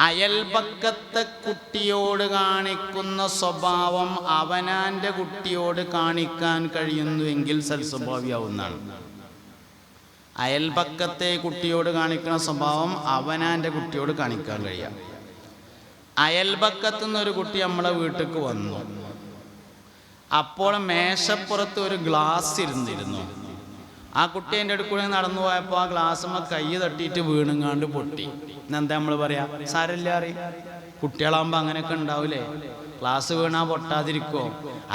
അയൽപക്കത്തെ കുട്ടിയോട് കാണിക്കുന്ന സ്വഭാവം അവനാന്റെ കുട്ടിയോട് കാണിക്കാൻ കഴിയുന്നുവെങ്കിൽ സൽസ്വഭാവിയാവുന്നതാണ്. അയൽപക്കത്തെ കുട്ടിയോട് കാണിക്കുന്ന സ്വഭാവം അവനാന്റെ കുട്ടിയോട് കാണിക്കാൻ കഴിയാം. അയൽപക്കത്തു നിന്നൊരു കുട്ടി നമ്മളെ വീട്ടിലേക്ക് വന്നു. അപ്പോൾ മേശപ്പുറത്ത് ഒരു ഗ്ലാസ് ഇരുന്നിരുന്നു. ആ കുട്ടി എന്റെ അടുക്കൂടെ നടന്നു പോയപ്പോൾ ആ ഗ്ലാസ്സുമ്മ കൈ തട്ടിയിട്ട് വീണുങ്ങാണ്ട് പൊട്ടി. എന്താ നമ്മൾ പറയാ? സാരല്ല അറി കുട്ടികളാകുമ്പോൾ അങ്ങനെയൊക്കെ ഉണ്ടാവില്ലേ ഗ്ലാസ് വീണാ പൊട്ടാതിരിക്കോ?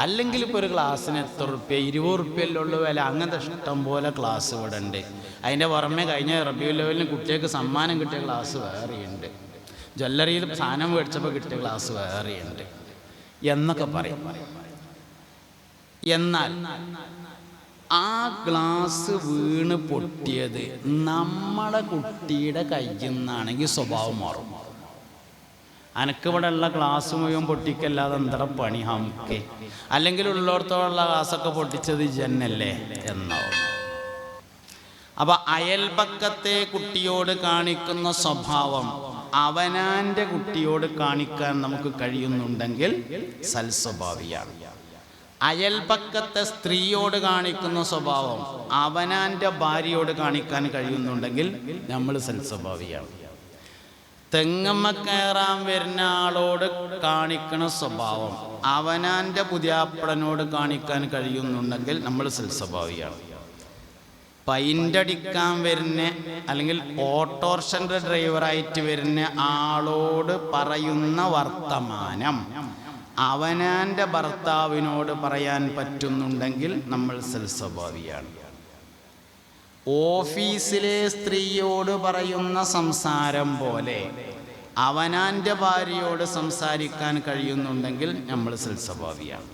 അല്ലെങ്കിൽ ഇപ്പോൾ ഒരു ഗ്ലാസ്സിന് എത്ര റുപ്യ? ഇരുപത് റുപ്യല്ലേ ഉള്ളൂ വില. അങ്ങനത്തെ ഇഷ്ടം പോലെ ക്ലാസ് ഇവിടെ ഉണ്ട്. അതിന്റെ പുറമെ കഴിഞ്ഞ റബ്യൂ ലെവലിന് കുട്ടികൾക്ക് സമ്മാനം കിട്ടിയ ക്ലാസ് വേറെയുണ്ട് ജ്വല്ലറിയിൽ സാധനം മേടിച്ചപ്പോൾ കിട്ടിയ ക്ലാസ് വേറെയുണ്ട് എന്നൊക്കെ പറയും. എന്നാൽ ആ ഗ്ലാസ് വീണ് പൊട്ടിയത് നമ്മളെ കുട്ടിയുടെ കയ്യിൽ നിന്നാണെങ്കിൽ സ്വഭാവം മാറും. അനക്കിവിടെ ഉള്ള ഗ്ലാസ് മുഴുവൻ പൊട്ടിക്കല്ലാതെ എന്താ പണി ഹംക്കെ അല്ലെങ്കിൽ ഉള്ളിടത്തോളം ഗ്ലാസ്സൊക്കെ പൊട്ടിച്ചത് ജന്നല്ലേ എന്നോ അപ്പൊ അയൽപക്കത്തെ കുട്ടിയോട് കാണിക്കുന്ന സ്വഭാവം അവനാന്റെ കുട്ടിയോട് കാണിക്കാൻ നമുക്ക് കഴിയുന്നുണ്ടെങ്കിൽ സൽസ്വഭാവിയാണ്. അയൽപക്കത്തെ സ്ത്രീയോട് കാണിക്കുന്ന സ്വഭാവം അവനാന്റെ ഭാര്യയോട് കാണിക്കാൻ കഴിയുന്നുണ്ടെങ്കിൽ നമ്മൾ സൽസ്വഭാവിയാണ്. തെങ്ങമ്മ കയറാൻ വരുന്ന ആളോട് കാണിക്കുന്ന സ്വഭാവം അവനാന്റെ പുതിയാപ്പടനോട് കാണിക്കാൻ കഴിയുന്നുണ്ടെങ്കിൽ നമ്മൾ സൽസ്വഭാവിയാണ്. പൈന്റടിക്കാൻ വരുന്ന അല്ലെങ്കിൽ ഓട്ടോറിക്ഷന്റെ ഡ്രൈവറായിട്ട് വരുന്ന ആളോട് പറയുന്ന വർത്തമാനം അവനാന്റെ ഭർത്താവിനോട് പറയാൻ പറ്റുന്നുണ്ടെങ്കിൽ നമ്മൾ സൽസ്വഭാവിയാണ്. ഓഫീസിലെ സ്ത്രീയോട് പറയുന്ന സംസാരം പോലെ അവനാന്റെ ഭാര്യയോട് സംസാരിക്കാൻ കഴിയുന്നുണ്ടെങ്കിൽ നമ്മൾ സൽസ്വഭാവിയാണ്.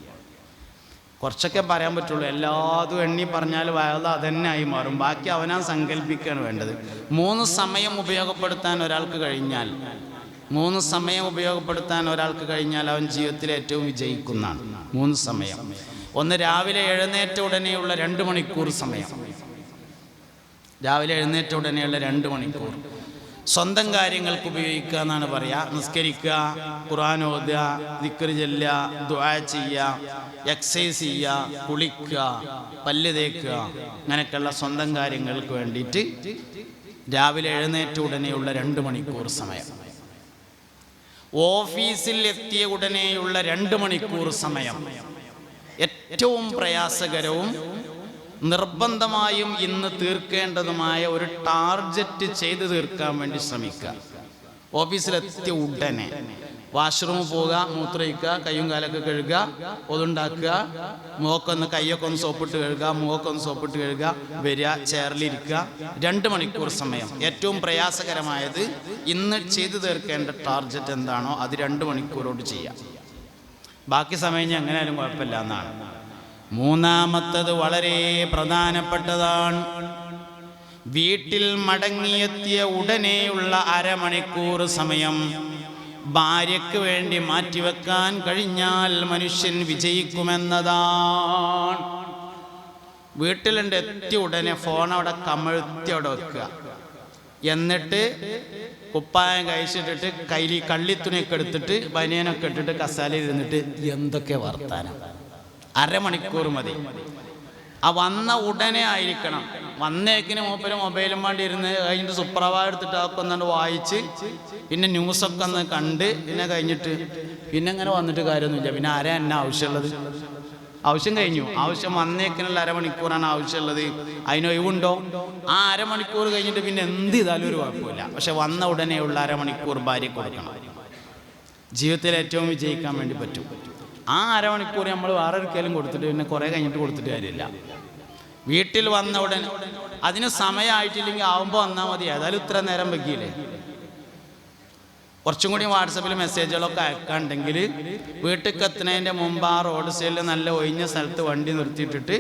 കുറച്ചൊക്കെ പറയാൻ പറ്റുള്ളൂ. എല്ലാതും എണ്ണി പറഞ്ഞാൽ വയല അതന്നെ ആയി മാറും. ബാക്കി അവനാ സങ്കല്പിക്കുകയാണ് വേണ്ടത്. മൂന്ന് സമയം ഉപയോഗപ്പെടുത്താൻ ഒരാൾക്ക് കഴിഞ്ഞാൽ മൂന്ന് സമയം ഉപയോഗപ്പെടുത്താൻ ഒരാൾക്ക് കഴിഞ്ഞാൽ അവൻ ജീവിതത്തിൽ ഏറ്റവും വിജയിക്കുന്നതാണ്. മൂന്ന് സമയം. ഒന്ന് രാവിലെ എഴുന്നേറ്റ ഉടനെയുള്ള രണ്ട് മണിക്കൂർ സമയം. രാവിലെ എഴുന്നേറ്റ ഉടനെയുള്ള രണ്ട് മണിക്കൂർ. സ്വന്തം കാര്യങ്ങൾക്ക് ഉപയോഗിക്കുക എന്നാണ് പറയുക നിസ്കരിക്കുക ഖുർആൻ ഓതുക ദിക്കറി ചെല്ലുക ദുആ ചെയ്യുക എക്സസൈസ് ചെയ്യുക കുളിക്കുക പല്ല് തേക്കുക അങ്ങനെയൊക്കെയുള്ള സ്വന്തം കാര്യങ്ങൾക്ക് വേണ്ടിയിട്ട് രാവിലെ എഴുന്നേറ്റ ഉടനെയുള്ള രണ്ട് മണിക്കൂർ സമയം. ഓഫീസിൽ എത്തിയ ഉടനെയുള്ള രണ്ട് മണിക്കൂർ സമയം. ഏറ്റവും പ്രയാസകരവും നിർബന്ധമായും ഇന്ന് തീർക്കേണ്ടതുമായ ഒരു ടാർജറ്റ് ചെയ്ത് തീർക്കാൻ വേണ്ടി ശ്രമിക്കുക. ഓഫീസിലെത്തിയ ഉടനെ. വാഷ്റൂമിൽ പോവുക മൂത്രയിക്കുക കയ്യും കാലൊക്കെ കഴുകുക ഒതുണ്ടാക്കുക മുഖക്കൊന്ന് കൈയൊക്കെ ഒന്ന് സോപ്പിട്ട് കഴുകുക മുഖക്കൊന്ന് സോപ്പിട്ട് കഴുകുക വരിക ചേറിലിരിക്കുക രണ്ട് മണിക്കൂർ സമയം. ഏറ്റവും പ്രയാസകരമായത് ഇന്ന് ചെയ്തു തീർക്കേണ്ട ടാർജറ്റ് എന്താണോ അത് രണ്ട് മണിക്കൂറോട് ചെയ്യാം. ബാക്കി സമയം ഞാൻ എങ്ങനെയാലും കുഴപ്പമില്ല എന്നാണ്. മൂന്നാമത്തത് വളരെ പ്രധാനപ്പെട്ടതാണ്. വീട്ടിൽ മടങ്ങിയെത്തിയ ഉടനെയുള്ള അരമണിക്കൂർ സമയം. ഭാര്യയ്ക്ക് വേണ്ടി മാറ്റിവെക്കാൻ കഴിഞ്ഞാൽ മനുഷ്യൻ വിജയിക്കുമെന്നതാണ്. വീട്ടിലുണ്ട് എത്തിയ ഉടനെ ഫോൺ അവിടെ കമഴ്ത്തി അവിടെ വെക്കുക. എന്നിട്ട് കുപ്പായം കഴിച്ചിട്ടിട്ട് കയ്യിൽ കള്ളിത്തുണിയൊക്കെ എടുത്തിട്ട് ബനിയനൊക്കെ ഇട്ടിട്ട് കസാലയിൽ ഇരുന്നിട്ട് എന്തൊക്കെ വർത്താനം. അരമണിക്കൂർ മതി. ആ വന്ന ഉടനെ ആയിരിക്കണം. വന്നേക്കിന് മൂപ്പര് മൊബൈലും വേണ്ടി ഇരുന്ന് കഴിഞ്ഞിട്ട് സുപ്രഭ എടുത്തിട്ട് അതൊക്കെ ഒന്നുകൊണ്ട് വായിച്ച് പിന്നെ ന്യൂസൊക്കെ ഒന്ന് കണ്ട് പിന്നെ കഴിഞ്ഞിട്ട് പിന്നെ അങ്ങനെ വന്നിട്ട് കാര്യമൊന്നുമില്ല. പിന്നെ ആരാ എന്നെ ആവശ്യമുള്ളത്? ആവശ്യം കഴിഞ്ഞു. ആവശ്യം വന്നേക്കിനുള്ള അരമണിക്കൂറാണ് ആവശ്യമുള്ളത്. അതിന് ഒഴിവുണ്ടോ? ആ അരമണിക്കൂർ കഴിഞ്ഞിട്ട് പിന്നെ എന്ത് ചെയ്താലും ഒരു കുഴപ്പമില്ല. പക്ഷെ വന്ന ഉടനെയുള്ള അരമണിക്കൂർ ഭാര്യ കൊടുക്കണം. ജീവിതത്തിൽ ഏറ്റവും വിജയിക്കാൻ വേണ്ടി പറ്റും. ആ അരമണിക്കൂർ നമ്മൾ വേറെ ഒരിക്കലും കൊടുത്തിട്ട് പിന്നെ കുറേ കഴിഞ്ഞിട്ട് കൊടുത്തിട്ട് കാര്യമില്ല. വീട്ടിൽ വന്ന ഉടനെ അതിന് സമയമായിട്ടില്ലെങ്കിൽ ആവുമ്പോൾ വന്നാൽ മതി. ഏതായാലും ഇത്ര നേരം വെക്കിയില്ലേ കുറച്ചും കൂടി വാട്സപ്പിൽ മെസ്സേജുകളൊക്കെ അയക്കാണ്ടെങ്കിൽ വീട്ടിൽ എത്തുന്നതിന്റെ മുമ്പ് ആ റോഡ് സൈഡിൽ നല്ല ഒഴിഞ്ഞ സ്ഥലത്ത് വണ്ടി നിർത്തിയിട്ടിട്ട്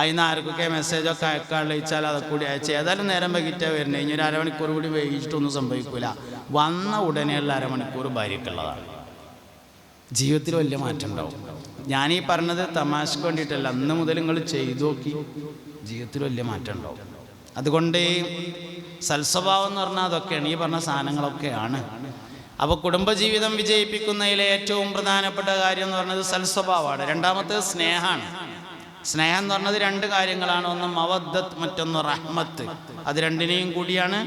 അതിന് ആർക്കൊക്കെ മെസ്സേജൊക്കെ അയക്കാനുള്ള വെച്ചാൽ അതൊക്കെ കൂടി അയച്ച് ഏതായാലും നേരം വൈകിട്ടാണ് വരുന്നത് ഇനി ഒരു അരമണിക്കൂർ കൂടി വൈകിച്ചിട്ടൊന്നും സംഭവിക്കില്ല വന്ന ഉടനെയുള്ള അരമണിക്കൂർ ഭാര്യക്കുള്ളതാണ് ജീവിതത്തിൽ വലിയ മാറ്റം ഉണ്ടാവും. ഞാൻ ഈ പറഞ്ഞത് തമാശക്ക് വേണ്ടിയിട്ടല്ല. അന്ന് മുതൽ നിങ്ങൾ ചെയ്തു നോക്കി. ജീവിതത്തിൽ വലിയ മാറ്റം ഉണ്ടാവും. അതുകൊണ്ട് സൽസ്വഭാവം എന്ന് പറഞ്ഞാൽ അതൊക്കെയാണ്. ഈ പറഞ്ഞ സാധനങ്ങളൊക്കെയാണ്. അപ്പോൾ കുടുംബജീവിതം വിജയിപ്പിക്കുന്നതിലെ ഏറ്റവും പ്രധാനപ്പെട്ട കാര്യം എന്ന് പറഞ്ഞത് സൽസ്വഭാവമാണ്. രണ്ടാമത്തേത് സ്നേഹമാണ്. സ്നേഹം എന്ന് പറഞ്ഞത് രണ്ട് കാര്യങ്ങളാണ്. ഒന്ന് മവദ്ദത്ത് മറ്റൊന്ന് റഹ്മത്ത്. അത് രണ്ടിനെയും കൂടിയാണ്.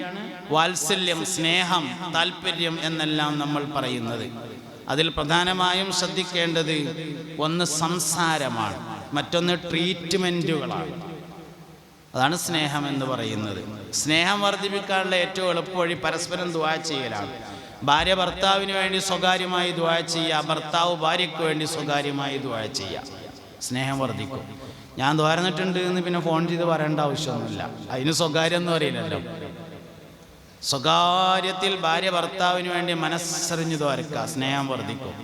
വാത്സല്യം സ്നേഹം താല്പര്യം എന്നെല്ലാം നമ്മൾ പറയുന്നത്. അതിൽ പ്രധാനമായും ശ്രദ്ധിക്കേണ്ടത് ഒന്ന് സംസാരമാണ് മറ്റൊന്ന് ട്രീറ്റ്മെന്റുകളാണ് അതാണ് സ്നേഹം എന്ന് പറയുന്നത്. സ്നേഹം വർദ്ധിപ്പിക്കാനുള്ള ഏറ്റവും എളുപ്പവഴി പരസ്പരം ദ്വാ ചെയ്യലാണ്. ഭാര്യ ഭർത്താവിന് വേണ്ടി സ്വകാര്യമായി ദ്വാ ചെയ്യുക ഭർത്താവ് ഭാര്യയ്ക്ക് വേണ്ടി സ്വകാര്യമായി ദ്വാ ചെയ്യുക. സ്നേഹം വർദ്ധിക്കും. ഞാൻ ദ്വാരന്നിട്ടുണ്ട് എന്ന് പിന്നെ ഫോൺ ചെയ്ത് പറയേണ്ട ആവശ്യമൊന്നുമില്ല. അതിന് സ്വകാര്യം എന്ന് പറയില്ലല്ലോ. സ്വകാര്യത്തിൽ ഭാര്യ ഭർത്താവിന് വേണ്ടി മനസ്സറിഞ്ഞു ദ്വാരക്കുക സ്നേഹം വർദ്ധിക്കും.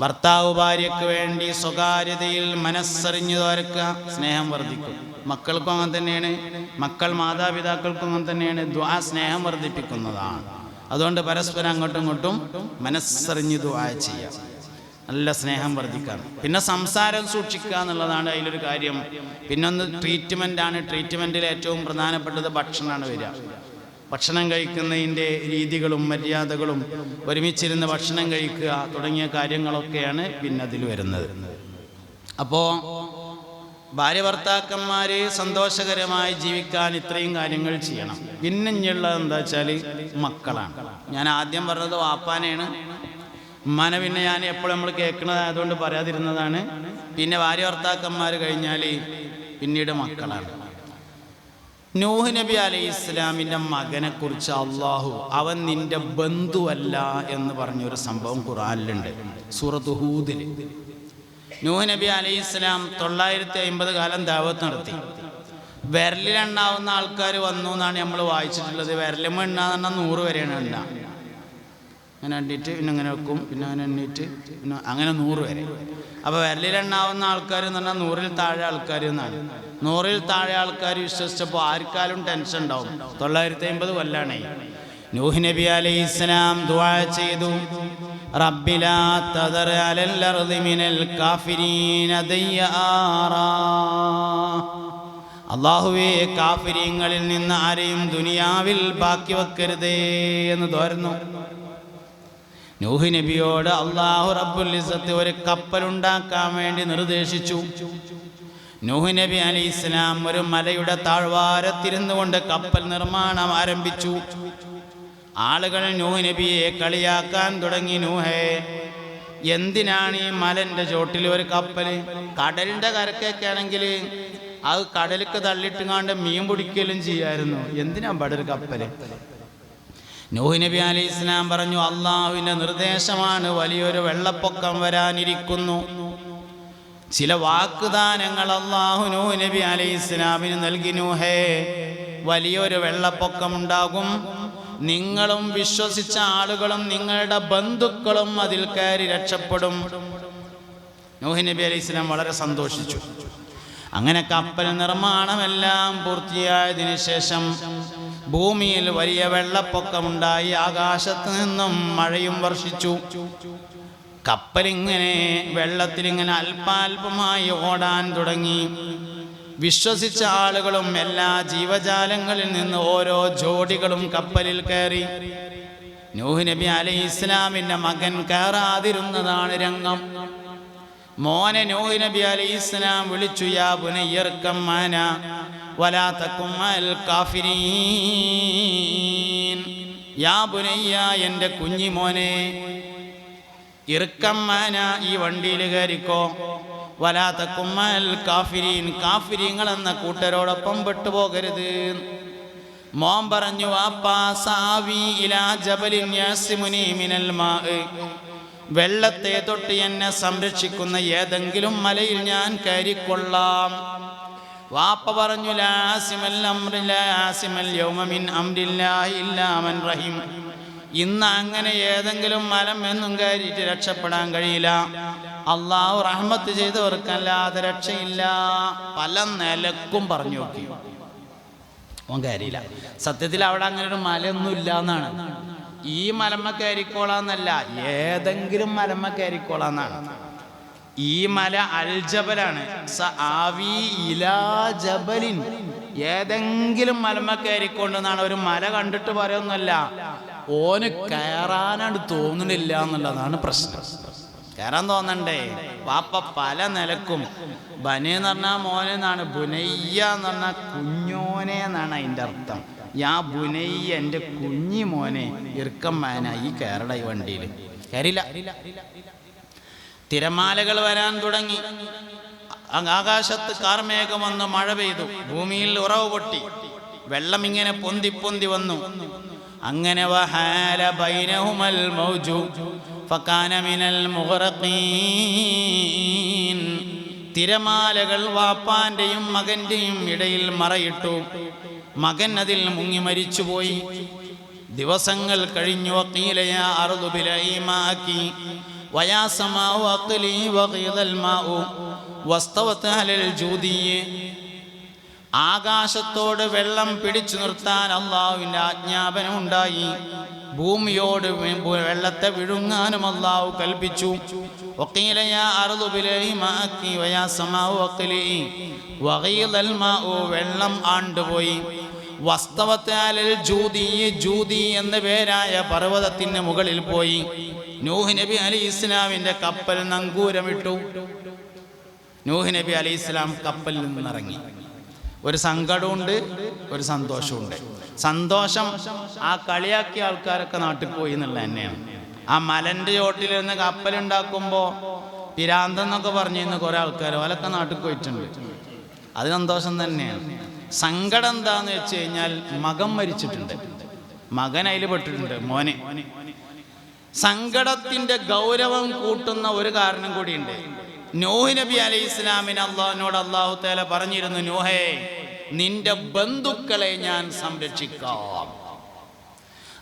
ഭർത്താവ് ഭാര്യയ്ക്ക് വേണ്ടി സ്വകാര്യതയിൽ മനസ്സറിഞ്ഞു ദ്വാരക്കുക സ്നേഹം വർദ്ധിക്കും. മക്കൾക്കും അങ്ങനെ തന്നെയാണ്. മക്കൾ മാതാപിതാക്കൾക്കും അങ്ങനെ തന്നെയാണ്. ദ്വാ സ്നേഹം വർദ്ധിപ്പിക്കുന്നതാണ്. അതുകൊണ്ട് പരസ്പരം അങ്ങോട്ടും ഇങ്ങോട്ടും മനസ്സറിഞ്ഞു ദ്വാ ചെയ്യാം നല്ല സ്നേഹം വർദ്ധിക്കാം പിന്നെ സംസാരം സൂക്ഷിക്കുക എന്നുള്ളതാണ് അതിലൊരു കാര്യം. പിന്നൊന്ന് ട്രീറ്റ്മെന്റ് ആണ്. ട്രീറ്റ്മെന്റിൽ ഏറ്റവും പ്രധാനപ്പെട്ടത് ഭക്ഷണമാണ് വരിക. ഭക്ഷണം കഴിക്കുന്നതിന്റെ രീതികളും മര്യാദകളും ഒരുമിച്ചിരുന്ന് ഭക്ഷണം കഴിക്കുക തുടങ്ങിയ കാര്യങ്ങളൊക്കെയാണ് പിന്നെ അതിൽ വരുന്നത്. അപ്പോൾ ഭാര്യ ഭർത്താക്കന്മാർ സന്തോഷകരമായി ജീവിക്കാൻ ഇത്രയും കാര്യങ്ങൾ ചെയ്യണം. പിന്നെ ഇനിയുള്ളത് എന്താ വെച്ചാൽ മക്കളാണ്. ഞാൻ ആദ്യം പറഞ്ഞത് വാപ്പാനെയാണ്. ഉമ്മാനെ പിന്നെ ഞാൻ എപ്പോഴും നമ്മൾ കേൾക്കുന്നത് അതുകൊണ്ട് പറയാതിരുന്നതാണ്. പിന്നെ ഭാര്യ ഭർത്താക്കന്മാർ കഴിഞ്ഞാൽ പിന്നീട് മക്കളാണ്. നൂഹ് നബി അലൈഹി ഇസ്ലാമിന്റെ മകനെ കുറിച്ച് അള്ളാഹു അവൻ നിന്റെ ബന്ധുവല്ല എന്ന് പറഞ്ഞൊരു സംഭവം ഖുറാനിലുണ്ട് സൂറത്ത് ഹൂദിൽ നൂഹ് നബി അലൈഹി ഇസ്ലാം തൊള്ളായിരത്തി അമ്പത് കാലം ദാവത്ത് നടത്തി. വിരലിലെണ്ണാവുന്ന ആൾക്കാർ വന്നു എന്നാണ് നമ്മൾ വായിച്ചിട്ടുള്ളത്. വിരലിമ്മ എണ്ണാന്ന് പറഞ്ഞാൽ നൂറ് വരെയാണ് എണ്ണ. അങ്ങനെ എണ്ണിയിട്ട് പിന്നെ അങ്ങനെ വെക്കും. പിന്നെ അങ്ങനെ എണ്ണിയിട്ട് പിന്നെ അങ്ങനെ നൂറ് വരെ. അപ്പോൾ വിരലിലെണ്ണാവുന്ന ആൾക്കാർ എന്ന് പറഞ്ഞാൽ നൂറിൽ താഴെ ആൾക്കാർ എന്നാണ്. നൂറിൽ താഴെ ആൾക്കാർ വിശ്വസിച്ചപ്പോൾ ആർക്കാലും ടെൻഷൻ ഉണ്ടാവും. തൊള്ളായിരത്തി അമ്പത് കൊല്ലാണേ. നൂഹ് നബി അലൈഹി ഇസ്ലാം ദുആ ചെയ്തു. റബ്ബിലാ തദർ അലൽ അർദി മിനൽ കാഫിരീന ദയ്യാറാ. അള്ളാഹുവേ കാഫിര്യങ്ങളിൽ നിന്ന് ആരെയും ദുനിയാവിൽ ബാക്കി വെക്കരുതേ എന്ന് തോരുന്നു നൂഹ് നബിയോട് അള്ളാഹു റബ്ബുൽ ഇസ്സത്ത് ഒരു കപ്പലുണ്ടാക്കാൻ വേണ്ടി നിർദ്ദേശിച്ചു. നൂഹ് നബി അലി ഇസ്ലാം ഒരു മലയുടെ താഴ്വാരത്തിരുന്നു കൊണ്ട് കപ്പൽ നിർമ്മാണം ആരംഭിച്ചു. ആളുകൾ നൂഹ് നബിയെ കളിയാക്കാൻ തുടങ്ങി. നൂഹേ എന്തിനാണ് ഈ മലന്റെ ചോട്ടിൽ ഒരു കപ്പൽ? കടലിന്റെ കരക്കൊക്കെ ആണെങ്കിൽ അത് കടലിക്ക് തള്ളിയിട്ടുങ്ങാണ്ട് മീൻ പിടിക്കലും ചെയ്യായിരുന്നു. എന്തിനാ പടൊരു ഒരു കപ്പൽ? നൂഹ് നബി അലി ഇസ്ലാം പറഞ്ഞു അള്ളാഹുവിന്റെ നിർദ്ദേശമാണ് വലിയൊരു വെള്ളപ്പൊക്കം വരാനിരിക്കുന്നു. ചില വാക്കുദാനങ്ങൾ അള്ളാഹു നൂഹ് നബി അലി ഇസ്ലാമിന് നൽകി നൂഹേ വലിയൊരു വെള്ളപ്പൊക്കം ഉണ്ടാകും. നിങ്ങളും വിശ്വസിച്ച ആളുകളും നിങ്ങളുടെ ബന്ധുക്കളും അതിൽ കയറി രക്ഷപ്പെടും. നൂഹ് നബി അലി ഇസ്ലാം വളരെ സന്തോഷിച്ചു. അങ്ങനെ കപ്പൽ നിർമ്മാണമെല്ലാം പൂർത്തിയായതിനു ശേഷം ഭൂമിയിൽ വലിയ വെള്ളപ്പൊക്കമുണ്ടായി. ആകാശത്ത് നിന്നും മഴയും വർഷിച്ചു. കപ്പലിങ്ങനെ വെള്ളത്തിലിങ്ങനെ അല്പാൽപമായി ഓടാൻ തുടങ്ങി. വിശ്വസിച്ച ആളുകളും എല്ലാ ജീവജാലങ്ങളിൽ നിന്ന് ഓരോ ജോഡികളും കപ്പലിൽ കയറി. നൂഹ് നബി അലൈഹി ഇസ്ലാമിന്റെ മകൻ കയറാതിരുന്നതാണ് രംഗം. മോനെ നൂഹ് നബി അലൈഹി ഇസ്ലാം വിളിച്ചു യാ പുനയ്യർക്കം മാന വലാ തക്കും മഅൽ കാഫിരീൻ. യാ പുനയ്യ എന്റെ കുഞ്ഞി മോനെ ഇറുക്കം മാന ഈ വണ്ടിയിൽ കയറിക്കോ. വലാ കുമ്മൽ കാഫിരീൻ കാഫിരീങ്ങൾ എന്ന കൂട്ടരോടൊപ്പം പെട്ടുപോകരുത് മോൻ പറഞ്ഞു വാപ്പാ സാവി ഇലാ ജബലിൻ യാസിമുനി മിനൽ മാ വെള്ളത്തെ തൊട്ട് എന്നെ സംരക്ഷിക്കുന്ന ഏതെങ്കിലും മലയിൽ ഞാൻ കയറിക്കൊള്ളാം. വാപ്പ പറഞ്ഞു ലാസിമൽ ഇന്ന് അങ്ങനെ ഏതെങ്കിലും മലം എന്നും കയറിയിട്ട് രക്ഷപ്പെടാൻ കഴിയില്ല. അള്ളാഹു റഹ്മത്ത് ചെയ്തവർക്കല്ലാതെ രക്ഷയില്ല. പല നിലക്കും പറഞ്ഞു നോക്കി. ഓൻ കയറിയില്ല. സത്യത്തിൽ അവിടെ അങ്ങനെ ഒരു മലയൊന്നും ഇല്ല എന്നാണ് ഈ മലമ്മ കയറിക്കോളാന്നല്ല ഏതെങ്കിലും മലമ്മ കയറിക്കോളാന്നാണ്. ഈ മല അൽജബലാണ്. സ ആവി ഇലാ ജബലിൻ. ഏതെങ്കിലും മലമ കയറിക്കൊണ്ടെന്നാണ്. ഒരു മല കണ്ടിട്ട് പറയുന്നല്ല ഓന് കയറാനാണ് തോന്നുന്നില്ല എന്നുള്ളതാണ് പ്രശ്നം. കയറാൻ തോന്നണ്ടേ? വാപ്പ പല നിലക്കും. ബനെന്ന് പറഞ്ഞാൽ മോനെന്നാണ്. ബുനയ്യ എന്ന് പറഞ്ഞാൽ കുഞ്ഞോനെ എന്നാണ് അതിന്റെ അർത്ഥം. യാ ബുനയ്യ എന്റെ കുഞ്ഞി മോനെ ഇറുക്കമ്മാനായി കയറട ഈ വണ്ടിയിൽ കയറില്ല തിരമാലകൾ വരാൻ തുടങ്ങി. ആകാശത്ത് കാർമേഘം വന്ന് മഴ പെയ്തു. ഭൂമിയിൽ ഉറവ് പൊട്ടി. വെള്ളം ഇങ്ങനെ പൊന്തി പൊന്തി വന്നു. അങ്ങനെ ഫകാന മിനൽ തിരമാലകൾ വാപ്പാന്റെയും മകന്റെയും ഇടയിൽ മറയിട്ടു. മകൻ അതിൽ മുങ്ങി മരിച്ചുപോയി. ദിവസങ്ങൾ കഴിഞ്ഞു. വക്കീലയ വയാസമാവു അഖ്ലി വകീതൽ മാവു വസ്തവത്ത് ജൂദിയെ. ആകാശത്തോട് വെള്ളം പിടിച്ചു നിർത്താൻ അള്ളാഹുവിന്റെ ആജ്ഞാപനം ഉണ്ടായി ഭൂമിയോട് വെള്ളത്തെ വിഴുങ്ങാനും അള്ളാഹു കൽപ്പിച്ചു. വെള്ളം ആണ്ടുപോയി. വസ്തവത്താലിൽ ജൂതി ജൂതി എന്ന പേരായ പർവതത്തിന് മുകളിൽ പോയി. നൂഹ് നബി അലി ഇസ്ലാമിന്റെ കപ്പൽ നങ്കൂരമിട്ടു. നൂഹ് നബി അലി ഇസ്ലാം കപ്പലിൽ നിന്നിറങ്ങി. ഒരു സങ്കടമുണ്ട് ഒരു സന്തോഷമുണ്ട് സന്തോഷം ആ കളിയാക്കിയ ആൾക്കാരൊക്കെ നാട്ടിൽ പോയി എന്നുള്ളത് തന്നെയാണ്. ആ മലന്റെ ചോട്ടിലിരുന്ന് കപ്പലുണ്ടാക്കുമ്പോൾ പറഞ്ഞു പറഞ്ഞിരുന്ന കുറെ ആൾക്കാർ ഓലൊക്കെ നാട്ടിൽ പോയിട്ടുണ്ട്. അത് സന്തോഷം തന്നെയാണ്. സങ്കടം എന്താന്ന് വെച്ച് കഴിഞ്ഞാൽ മകൻ മരിച്ചിട്ടുണ്ട്. മകൻ അതിൽ പെട്ടിട്ടുണ്ട് മോനെ. സങ്കടത്തിന്റെ ഗൗരവം കൂട്ടുന്ന ഒരു കാരണം കൂടിയുണ്ട്. നോഹ് നബി അലൈഹി ഇസ്ലാമിന് അള്ളാഹിനോട് അള്ളാഹു തേല പറഞ്ഞിരുന്നു നോഹേ നിന്റെ ബന്ധുക്കളെ ഞാൻ സംരക്ഷിക്കാം.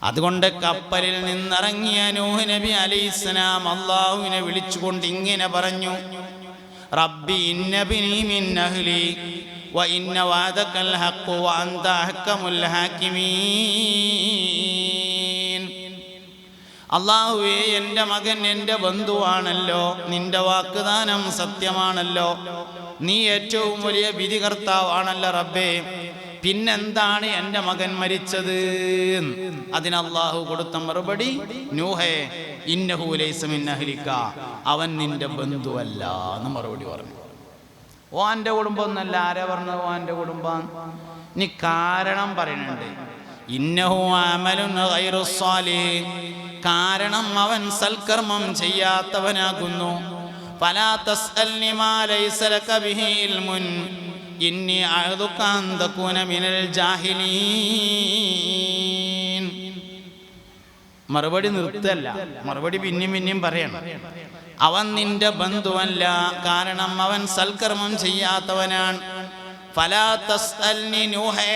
അതുകൊണ്ട് കപ്പലിൽ നിന്നിറങ്ങിയ നൂഹ് നബി അലൈഹി ഇസ്ലാം അള്ളാഹുവിനെ വിളിച്ചുകൊണ്ട് ഇങ്ങനെ പറഞ്ഞു റബ്ബി ഇന്നബിനി മിൻ അഹ്ലി വ ഇന്ന വാദക്കൽ ഹഖ് വ അന്ത ഹക്കമുൽ ഹാക്കിമീൻ. അള്ളാഹുവേ എന്റെ മകൻ എന്റെ ബന്ധുവാണല്ലോ. നിന്റെ വാക്കുദാനം സത്യമാണല്ലോ. നീ ഏറ്റവും വലിയ വിധികർത്താവാണല്ലോ റബ്ബേ. പിന്നെന്താണ് എന്റെ മകൻ മരിച്ചത്? അതിന് കൊടുത്ത മറുപടി നൂഹേ ഇന്നഹുലൈസമിന്നഹലിക്ക അവൻ നിന്റെ ബന്ധുവല്ല എന്ന് മറുപടി പറഞ്ഞു. ഓ എന്റെ കുടുംബം ഒന്നല്ല ആരാ പറഞ്ഞത്? ഓ എന്റെ കുടുംബം. നീ കാരണം പറയുന്നുണ്ട്. ഇന്നഹു സ്വാലിഹ്. കാരണം അവൻ സൽക്കർമ്മം ചെയ്യാത്തവനാകുന്നു. മറുപടി നിർത്തല്ല. മറുപടി പിന്നെയും പിന്നെയും പറയണം. അവൻ നിന്റെ ബന്ധുവല്ല. കാരണം അവൻ സൽക്കർമ്മം ചെയ്യാത്തവനാണ്.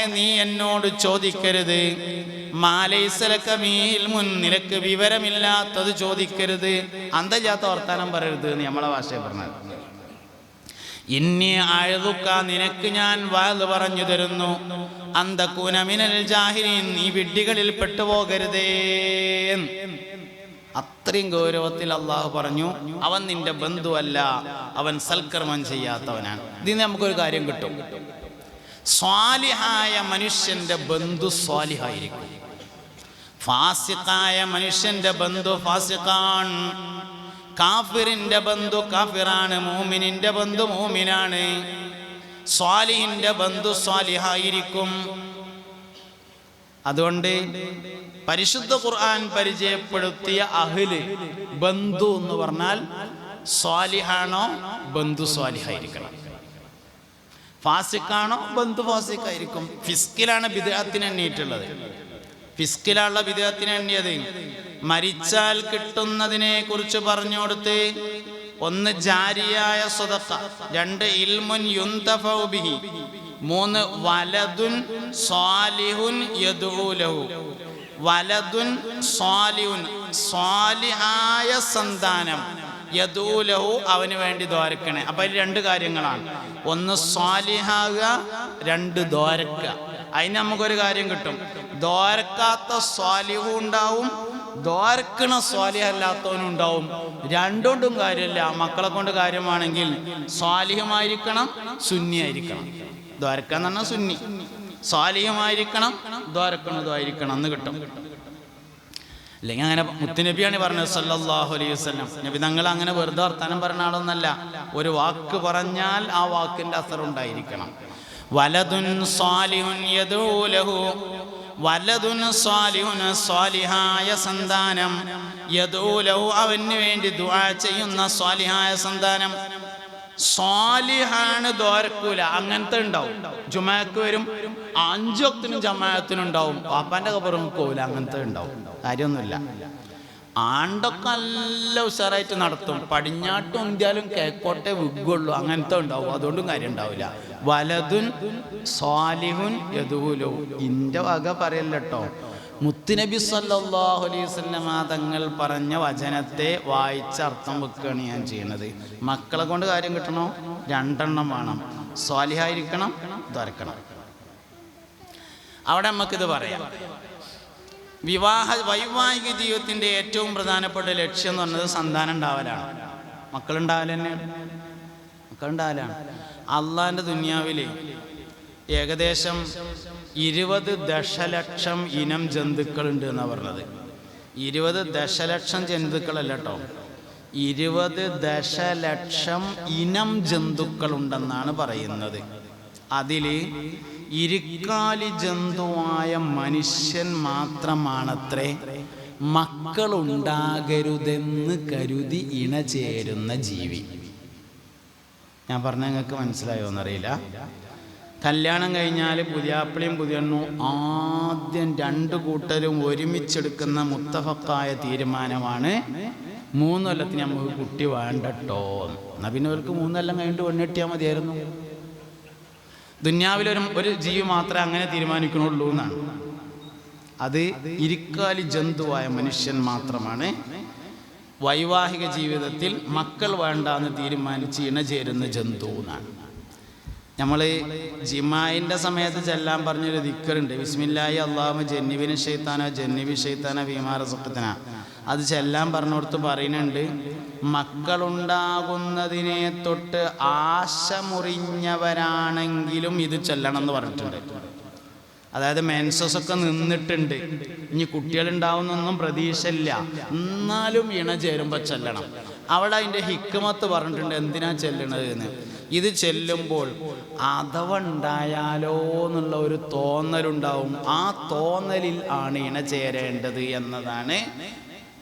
നീ എന്നോട് ചോദിക്കരുത്. മാലൈസലക്ക മീൽ മുൻ നിനക്ക് വിവരമില്ലാത്തത് ചോദിക്കരുത്. അന്തജാത്ത വർത്താനം പറയരുത് നമ്മളെ ഭാഷയെ പറഞ്ഞത്. ഇന്നി അഴുതുക്ക നിനക്ക് ഞാൻ വാത് പറഞ്ഞു തരുന്നു. അന്തക്കൂനമിനൽ ജാഹിരീൻ നീ വിഡ്ഢികളിൽ പെട്ടുപോകരുതേ അത്രയും ഗൗരവത്തിൽ അള്ളാഹു പറഞ്ഞു അവൻ നിന്റെ ബന്ധുവല്ല അവൻ സൽക്കർമ്മം ചെയ്യാത്തവനാണ്. ഇതിന് നമുക്കൊരു കാര്യം കിട്ടും. സ്വാലിഹായ മനുഷ്യന്റെ ബന്ധു സ്വാലിഹായിരിക്കും. ഫാസിഖായ മനുഷ്യന്റെ ബന്ധു ഫാസിഖാൻ കാഫിറിന്റെ ബന്ധു കാഫിറാണ് മൂമിനിന്റെ ബന്ധു മൂമിനാണ്. സ്വാലിഹിന്റെ ബന്ധു സ്വാലിഹായിരിക്കും. അതുകൊണ്ട് പരിശുദ്ധ ഖുർആൻ പരിചയപ്പെടുത്തിയ അഹ്ല് ബന്ധു എന്ന് പറഞ്ഞാൽ സ്വാലിഹാണോ ബന്ധു സ്വാലിഹായിരിക്കണം. ഫാസിക്കാണോ ബന്ധു ഫാസിക്കായിരിക്കും ഫിസ്കിലാണ് വിദേഹത്തിന് എണ്ണിയിട്ടുള്ളത്. ഫിസ്കിലുള്ള വിദേഹത്തിന് എണ്ണിയത്. മരിച്ചാൽ കിട്ടുന്നതിനെ കുറിച്ച് പറഞ്ഞു കൊടുത്ത് ഒന്ന് ജാരിയായ സ്വതക്ക രണ്ട് ഇൽമുൻ യുന്തഫൗ ബിഹി മൂന്ന് വലതുൻ സ്വാലിഹുൻ യദൂലഹു വലതുൻ സ്വാലിയുൻ സ്വാലിഹായ സന്താനം. യദൂലഹു അവന് വേണ്ടി ദ്വാരക്കണേ. അപ്പൊ അതിൽ രണ്ട് കാര്യങ്ങളാണ്. ഒന്ന് സ്വാലിഹാകുക രണ്ട് ദ്വാരക്ക. അതിന് നമുക്കൊരു കാര്യം കിട്ടും. ദ്വാരക്കാത്ത സ്വാലിഹും ഉണ്ടാവും ദ്വാരക്കണ സ്വാലിഹല്ലാത്തവനും ഉണ്ടാവും. രണ്ടുകൊണ്ടും കാര്യമില്ല. മക്കളെ കൊണ്ട് കാര്യമാണെങ്കിൽ സ്വാലിഹമായിരിക്കണം സുന്നിയായിരിക്കണം. ദ്വാരക്കാന്ന് പറഞ്ഞാൽ സുന്നി. സ്വാലിഹമായിരിക്കണം ദ്വാരക്കണതുമായിരിക്കണം അന്ന് കിട്ടും. അല്ലെങ്കിൽ അങ്ങനെ മുത്തുനബിയാണ് പറഞ്ഞത് സല്ലാഹു അലൈഹി വസ്ലം നബി തങ്ങൾ അങ്ങനെ വെറുതെ വർത്താനം പറഞ്ഞ ആളൊന്നല്ല. ഒരു വാക്ക് പറഞ്ഞാൽ ആ വാക്കിന്റെ അസർ ഉണ്ടായിരിക്കണം. വലതുൻ സ്വാലിഹുൻ യദൂലഹു വലതുൻ സ്വാലിഹുൻ സ്വാലിഹായ സന്താനം. യദൂലഹു അവന് വേണ്ടി ദുആ ചെയ്യുന്ന സ്വാലിഹായ സന്താനം. സ്വാലിഹാണ് ദോരക്കൂല അങ്ങനത്തെ ഉണ്ടാവും. ജുമാക്ക് വരും അഞ്ചൊക്കത്തിനും ജമാഅത്തിനും ഉണ്ടാവും പാപ്പാന്റെ കബറും കോവില അങ്ങനത്തെ ഉണ്ടാവും. കാര്യമൊന്നുമില്ല. ആണ്ടൊക്കെ നല്ല ഉഷാറായിട്ട് നടത്തും. പടിഞ്ഞാട്ടും ഇന്ത്യയിലും കേക്കോട്ടെ വിഗുള്ളൂ. അങ്ങനത്തെ ഉണ്ടാവും. അതുകൊണ്ടും കാര്യം ഉണ്ടാവില്ല. വലതുൻ സ്വാലിഹുൻ യദൂലു. ഇന്റെ വക പറയല്ലോ മുത്തുനബി വസല്ലമ തങ്ങൾ പറഞ്ഞ വചനത്തെ വായിച്ച അർത്ഥം വെക്കുകയാണ് ഞാൻ ചെയ്യുന്നത് മക്കളെ കൊണ്ട് കാര്യം കിട്ടണോ? രണ്ടെണ്ണം വേണം. സ്വാലിഹായിരിക്കണം ദ്വരക്കണം. അവിടെ നമുക്കിത് പറയാം. വിവാഹ വൈവാഹിക ജീവിതത്തിന്റെ ഏറ്റവും പ്രധാനപ്പെട്ട ലക്ഷ്യം എന്ന് പറഞ്ഞത് സന്താനം ഉണ്ടാവലാണ്. മക്കളുണ്ടാവൽ തന്നെയാണ് മക്കളുണ്ടാവലാണ്. അള്ളാന്റെ ദുനിയാവിൽ ഏകദേശം ഇരുപത് ദശലക്ഷം ഇനം ജന്തുക്കളുണ്ട് എന്നാണ് പറഞ്ഞത്. ഇരുപത് ദശലക്ഷം ജന്തുക്കളല്ല കേട്ടോ ഇരുപത് ദശലക്ഷം ഇനം ജന്തുക്കളുണ്ടെന്നാണ് പറയുന്നത്. അതിൽ ഇരുക്കാലി ജന്തുവായ മനുഷ്യൻ മാത്രമാണത്രേ. മക്കളുണ്ടാകരുതെന്ന് കരുതി ഇണചേരുന്ന ജീവി. ഞാൻ പറഞ്ഞ നിങ്ങൾക്ക് മനസ്സിലായോ എന്നറിയില്ല കല്യാണം കഴിഞ്ഞാൽ പുതിയാപ്പിളിയും പുതിയണ്ണു ആദ്യം രണ്ട് കൂട്ടരും ഒരുമിച്ചെടുക്കുന്ന മുത്തഫക്കായ തീരുമാനമാണ് മൂന്നൊല്ലത്തിന് നമുക്ക് കുട്ടി വേണ്ടട്ടോ എന്നാ പിന്നെ അവർക്ക് മൂന്നെല്ലാം കഴിഞ്ഞിട്ട് പെണ്ണെട്ടിയാൽ മതിയായിരുന്നു. ദുന്യാവിലൊരു ഒരു ജീവി മാത്രമേ അങ്ങനെ തീരുമാനിക്കണുള്ളൂ എന്നാണ്. അത് ഇരിക്കാലി ജന്തുവായ മനുഷ്യൻ മാത്രമാണ് വൈവാഹിക ജീവിതത്തിൽ മക്കൾ വേണ്ട എന്ന് തീരുമാനിച്ച് ഇണചേരുന്ന ജന്തു എന്നാണ്. നമ്മൾ ജിമായിന്റെ സമയത്ത് ചെല്ലാൻ പറഞ്ഞൊരു ദിക്കറുണ്ട്. വിസ്മില്ലായി അള്ളാഹു ജന്നിബിന് ഷെയ്ത്താനോ ജന്നിബി ഷെയ്ത്താനോ ഭീമാര സുഖത്തിന അത് ചെല്ലാൻ പറഞ്ഞോടത്ത് പറയുന്നുണ്ട് മക്കളുണ്ടാകുന്നതിനെ തൊട്ട് ആശ മുറിഞ്ഞവരാണെങ്കിലും ഇത് ചെല്ലണം എന്ന് പറഞ്ഞിട്ടുണ്ട്. അതായത് മെൻസസ് ഒക്കെ നിന്നിട്ടുണ്ട്. ഇനി കുട്ടികളുണ്ടാവുന്നൊന്നും പ്രതീക്ഷയില്ല. എന്നാലും ഇണ ചേരുമ്പോൾ ചെല്ലണം. അവിടെ അതിന്റെ ഹിക്കുമത്ത് പറഞ്ഞിട്ടുണ്ട് എന്തിനാ ചെല്ലണത് എന്ന് ഇത് ചെല്ലുമ്പോൾ അഥവ ഉണ്ടായാലോ എന്നുള്ള ഒരു തോന്നലുണ്ടാവും. ആ തോന്നലിൽ ആണ് ഇണ ചേരേണ്ടത് എന്നതാണ്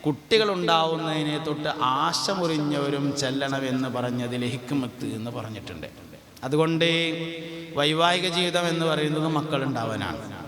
കുട്ടികൾ ഉണ്ടാവുന്നതിനെ തൊട്ട് ആശ മുറിഞ്ഞവരും ചെല്ലണമെന്ന് പറഞ്ഞതിൽ ഹിക്കുമത്ത് എന്ന് പറഞ്ഞിട്ടുണ്ട്. അതുകൊണ്ട് വൈവാഹിക ജീവിതം എന്ന് പറയുന്നത് മക്കളുണ്ടാവാനാണ്.